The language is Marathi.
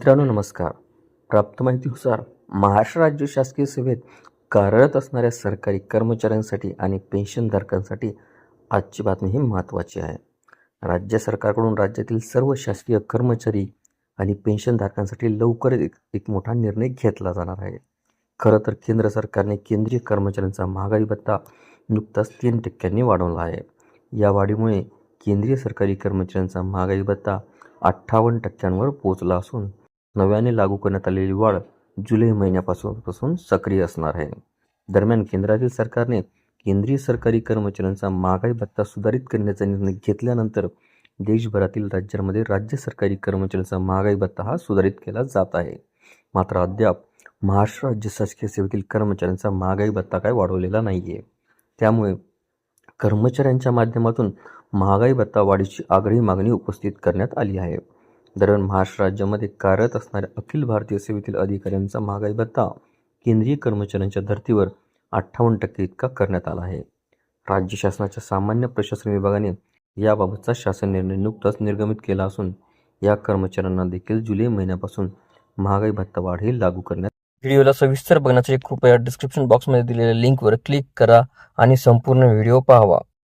मित्रांनो नमस्कार. प्राप्त माहितीनुसार महाराष्ट्र राज्य शासकीय सेवेत कार्यरत असणाऱ्या सरकारी कर्मचाऱ्यांसाठी आणि पेन्शनधारकांसाठी आजची बातमी ही महत्त्वाची आहे. राज्य सरकारकडून राज्यातील सर्व शासकीय कर्मचारी आणि पेन्शनधारकांसाठी लवकरच एक एक मोठा निर्णय घेतला जाणार आहे. खरं तर केंद्र सरकारने केंद्रीय कर्मचाऱ्यांचा महागाई भत्ता नुकताच तीन टक्क्यांनी वाढवला आहे. या वाढीमुळे केंद्रीय सरकारी कर्मचाऱ्यांचा महागाई भत्ता अठ्ठावन्न टक्क्यांवर पोहोचला असून नव्याने लागू करण्यात आलेली वाढ जुलै महिन्यापासून सक्रिय असणार आहे. दरम्यान केंद्रातील सरकारने केंद्रीय सरकारी कर्मचाऱ्यांचा महागाई भत्ता सुधारित करण्याचा निर्णय घेतल्यानंतर देशभरातील राज्यांमध्ये राज्य सरकारी कर्मचाऱ्यांचा महागाई भत्ता हा सुधारित केला जात आहे. मात्र अद्याप महाराष्ट्र राज्य शासकीय सेवेतील कर्मचाऱ्यांचा महागाई भत्ता काय वाढवलेला नाही आहे त्यामुळे कर्मचाऱ्यांच्या माध्यमातून महागाई भत्ता वाढीची आग्रही मागणी उपस्थित करण्यात आली आहे. दरम्यान महाराष्ट्र राज्यामध्ये कार्यरत असणाऱ्या अखिल भारतीय सेवेतील अधिकाऱ्यांचा महागाई भत्ता केंद्रीय कर्मचाऱ्यांच्या धर्तीवर अठ्ठावन्न टक्के इतका करण्यात आला आहे. राज्य शासनाच्या सामान्य प्रशासन विभागाने याबाबतचा शासन निर्णय नुकताच निर्गमित केला असून या कर्मचाऱ्यांना देखील जुलै महिन्यापासून महागाई भत्ता वाढ ही लागू करण्यात व्हिडिओला सविस्तर बघण्यासाठी कृपया डिस्क्रिप्शन बॉक्समध्ये दिलेल्या लिंकवर क्लिक करा आणि संपूर्ण व्हिडिओ पाहावा.